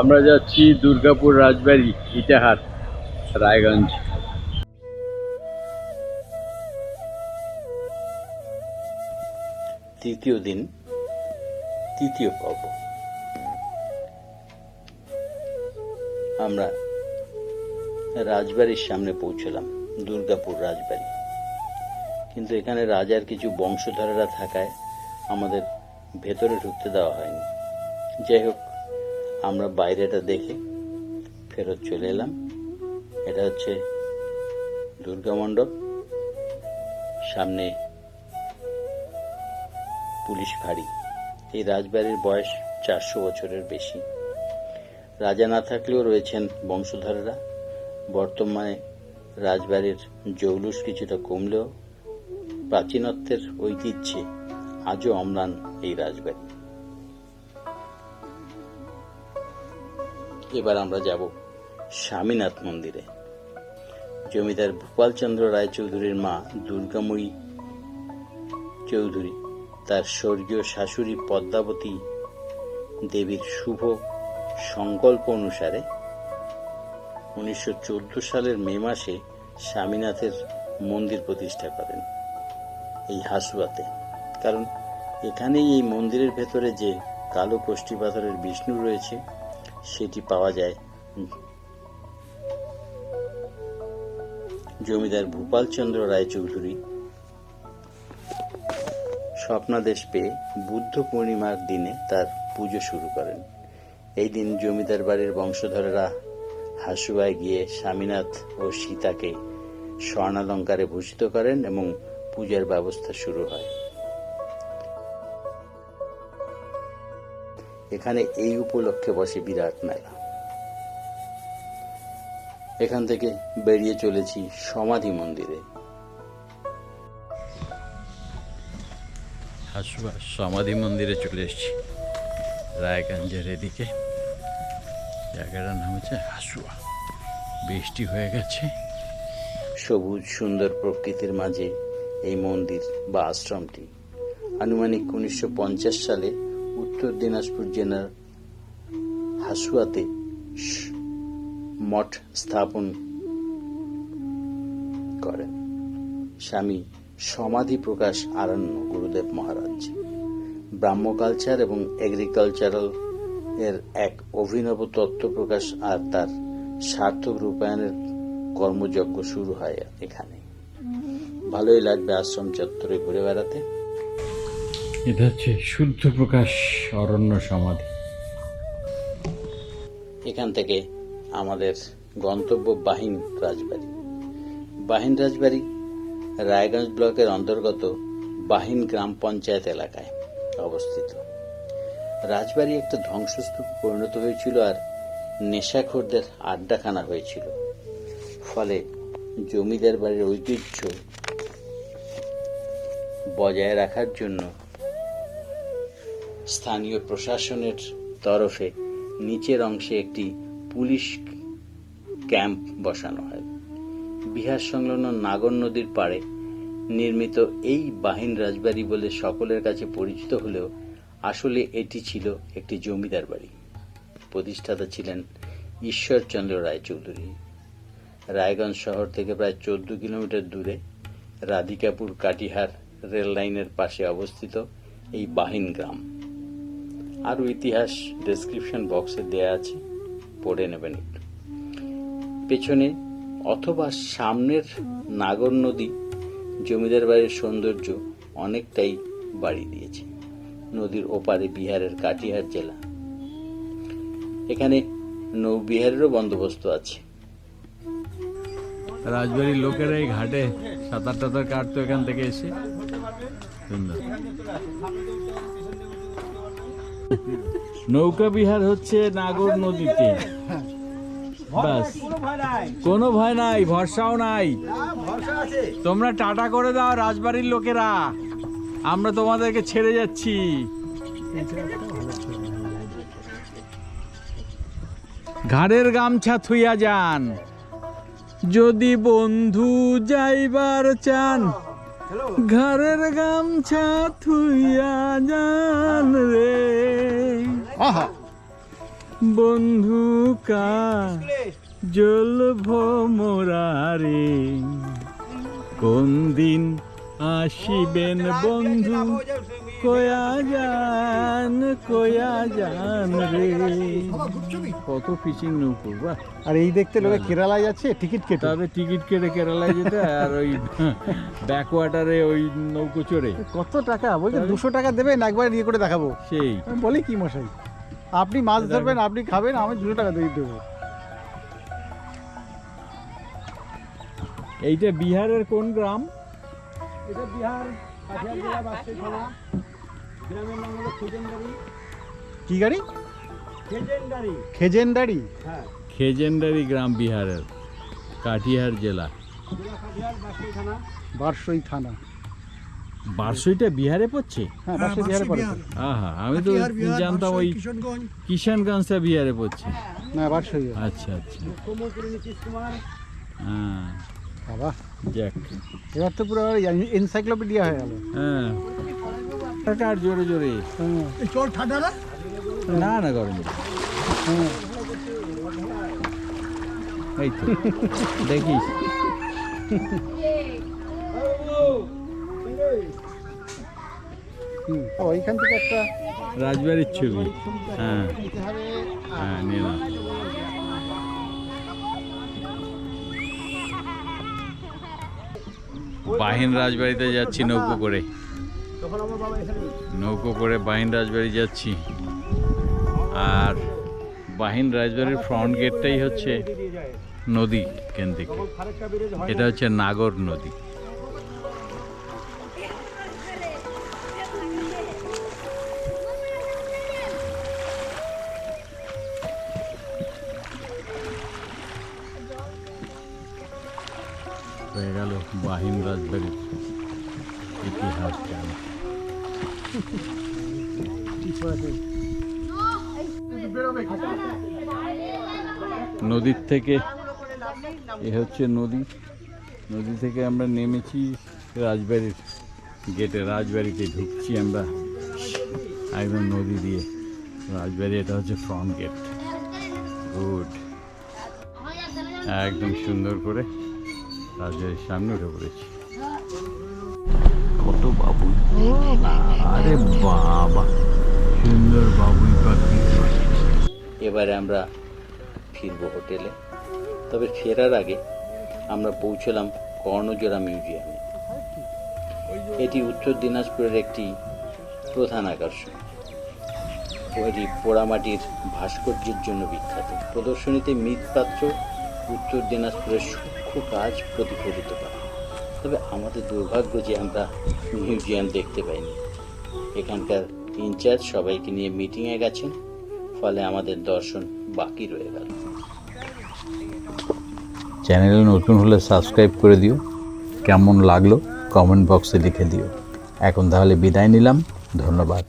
আমরা যাচ্ছি দুর্গাপুর রাজবাড়ি, ইটাহার, রায়গঞ্জ। তৃতীয় দিন, তৃতীয় পর্ব। আমরা রাজবাড়ির সামনে পৌঁছলাম, দুর্গাপুর রাজবাড়ি। কিন্তু এখানে রাজার কিছু বংশধরেরা থাকায় আমাদের ভেতরে ঢুকতে দেওয়া হয়নি। যাই হোক আমরা বাইরেটা দেখে। ফেরত চলে এলাম। এটা হচ্ছে দুর্গা মণ্ডপ। সামনে পুলিশ ফাঁড়ি এই রাজবাড়ির বয়স চারশো বছরের বেশি। রাজা না থাকলেও রয়েছেন বংশধরেরা। বর্তমানে রাজবাড়ির জৌলুস কিছুটা কমলেও প্রাচীনত্বের ঐতিহ্যে আজও অম্লান এই রাজবাড়ি। এবার আমরা যাব স্বামীনাথ মন্দিরে। জমিদার ভূপালচন্দ্র রায়চৌধুরীর মা দুর্গাময়ী চৌধুরী, তার স্বর্গীয় শাশুড়ি পদ্মাবতী দেবীর শুভ সংকল্প অনুসারে উনিশশো চোদ্দ সালের মে মাসে স্বামীনাথের মন্দির প্রতিষ্ঠা করেন এই হাসুয়াতে। কারণ এখানেই এই মন্দিরের ভেতরে যে কালো কষ্টি পাথরের বিষ্ণু রয়েছে সেটি পাওয়া যায়। জমিদার ভূপালচন্দ্র রায়চৌধুরী স্বপ্নাদেশ পেয়ে বুদ্ধ পূর্ণিমার দিনে তার পুজো শুরু করেন। এই দিন জমিদার বাড়ির বংশধরেরা হাসুয়ায় গিয়ে স্বামীনাথ ও সীতাকে স্বর্ণালঙ্কারে ভূষিত করেন এবং পূজার ব্যবস্থা শুরু হয়। এখানে এই উপলক্ষে বসে বিরাট মেলা। এখান থেকে বেরিয়ে চলেছি সমাধি মন্দিরে। হাসুয়া সমাধি মন্দিরে চলে এসেছি। রায়গঞ্জের এদিকে। জায়গাটার নাম হচ্ছে হাসুয়া বৃষ্টি হয়ে গেছে। সবুজ সুন্দর প্রকৃতির মাঝে এই মন্দির বা আশ্রমটি। আনুমানিক উনিশশো পঞ্চাশ সালে উত্তর দিনাজপুর জেলার হাসুয়াতে মঠ স্থাপন করেন স্বামী সমাধি প্রকাশ আরণ্য গুরুদেব মহারাজ। ব্রাহ্ম কালচার এবং এগ্রিকালচারাল এর এক অভিনব তত্ত্ব প্রকাশ আর তার সার্থক রূপায়ণের কর্মযজ্ঞ শুরু হয় এখানে। ভালোই লাগবে আশ্রম চত্বরে ঘুরে বেড়াতে। এটা হচ্ছে শুদ্ধ প্রকাশ, অরণ্য সমাধি। এখান থেকে আমাদের গন্তব্য বাহিন রাজবাড়ি। বাহিন রাজবাড়ি রায়গঞ্জ ব্লকের অন্তর্গত বাহিন গ্রাম পঞ্চায়েত এলাকায় অবস্থিত। রাজবাড়ি একটা ধ্বংসস্তূপ পরিণত হয়েছিল আর নেশাখোরদের আড্ডাখানা হয়েছিল। ফলে জমিদার বাড়ির ঐতিহ্য বজায় রাখার জন্য স্থানীয় প্রশাসনের তরফে নিচের অংশে একটি পুলিশ ক্যাম্প বসানো হয়। বিহার সংলগ্ন নাগর নদীর পাড়ে নির্মিত এই বাহিন রাজবাড়ি বলে সকলের কাছে পরিচিত হলেও আসলে এটি ছিল একটি জমিদার বাড়ি। প্রতিষ্ঠাতা ছিলেন ঈশ্বরচন্দ্র রায়চৌধুরী। রায়গঞ্জ শহর থেকে প্রায় চোদ্দ কিলোমিটার দূরে রাধিকাপুর কাটিহার রেল লাইনের পাশে অবস্থিত এই বাহিন গ্রাম। আরও ইতিহাস ডেসক্রিপশন বক্সে দেয়া আছে, পড়ে নেবেন। একটু পেছনে অথবা সামনের নাগর নদী, জমিদার বাড়ির সৌন্দর্য অনেকটাই বাড়ি দিয়েছে। নদীর ওপারে বিহারের কাটিহার জেলা। এখানে নৌবিহারেরও বন্দোবস্ত আছে। রাজবাড়ির লোকেরা এই ঘাটে সাঁতার টাতার কাটতো এখান থেকে এসে। সুন্দর। নৌকা বিহার হচ্ছে নাগর নদীতে। ব্যাস কোনো ভয় নাই, ভরসাও নাই। তোমরা টাটা করে দাও রাজবাড়ির লোকেরা। আমরা তোমাদেরকে ছেড়ে যাচ্ছি। ঘাড়ের গামছা থুইয়া যান। যদি বন্ধু যাইবার চান ঘরের গামছা থুইয়া যান। বন্ধু কা জল ভোমরারে কোন দিন আসিবেন বন্ধু? কয়া যান কয়া যান রে। কত পিচিং নৌকো বাহ। আর এই দেখতে লোকে কেরালায় যাচ্ছে টিকিট কেটে। তাদের টিকিট কেটে কেরালায় যেতে আর ওই ব্যাকওয়াটারে ওই নৌকো চড়ে। কত টাকা? বলছে দুশো টাকা দেবেন একবার ইয়ে করে দেখাবো। সেই। বলে কি মশাই? আপনি মাছ ধরবেন আপনি খাবেন আমি দুশো টাকা দিয়ে দেবো। এইটা বিহারের কোন গ্রাম? এটা বিহার গ্রামের নাম হলো কি গাড়ি খেজেন্ডারি খেজেন্ডারি হ্যাঁ। খেজেন্ডারি গ্রাম বিহারের কাটিহার জেলা। থানা বারসই থানা। বারসইটা বিহারে পড়ছে? হ্যাঁ বিহারে পড়ে। তো। আহা আমি তো জানতাম ওই কিষানগঞ্জটা বিহারে পড়ছে। না বারসই আচ্ছা আচ্ছা। হ্যাঁ। বাবা। যাক। এবার তো পুরো এনসাইক্লোপিডিয়া হয়ে গেল। হ্যাঁ। কার জোরে জোরে। চোর ঠান্ডা না না না গরম হ্যাঁ এই তো দেখিস। ওইখান থেকে একটা রাজবাড়ির ছবি। হ্যাঁ। হ্যাঁ বাহিন রাজবাড়িতে যাচ্ছি, নৌকো করে। নৌকো করে বাহিন রাজবাড়ি যাচ্ছি। আর বাহিন রাজবাড়ির ফ্রন্ট গেটটাই হচ্ছে নদী হয় এটা হচ্ছে নাগর নদী। হয়ে গেল বাহিন রাজবাড়ির ইতিহাস জানা নদীর থেকে, এ হচ্ছে নদী। নদী থেকে আমরা নেমেছি রাজবাড়ির গেটে, রাজবাড়িতে ঢুকছি আমরা একদম নদী দিয়ে। রাজবাড়ি, এটা হচ্ছে ফ্রন্ট গেট গুড একদম সুন্দর করে সামনে উঠে পড়েছি। কত বাবু আরে বাবা সুন্দর বাবুই পাখি। এবারে আমরা ফিরবো হোটেলে। তবে ফেরার আগে আমরা পৌঁছলাম কর্ণজোড়া মিউজিয়ামে। এটি উত্তর দিনাজপুরের একটি প্রধান আকর্ষণ। এটি পোড়ামাটির ভাস্কর্যের জন্য বিখ্যাত। প্রদর্শনীতে মৃৎপাত্র উত্তর দিনাজপুরের সূক্ষ্ম কাজ প্রতিফলিত করে। তবে আমাদের দুর্ভাগ্য যে আমরা মিউজিয়াম দেখতে পাইনি। এখানকার ইনচার্জ সবাইকে নিয়ে মিটিংয়ে গেছেন, ফলে আমাদের দর্শন বাকি রয়ে গেল। চ্যানেলে নতুন হলে সাবস্ক্রাইব করে দিও। কেমন লাগল কমেন্ট বক্সে লিখে দিও। এখন তাহলে বিদায় নিলাম। ধন্যবাদ।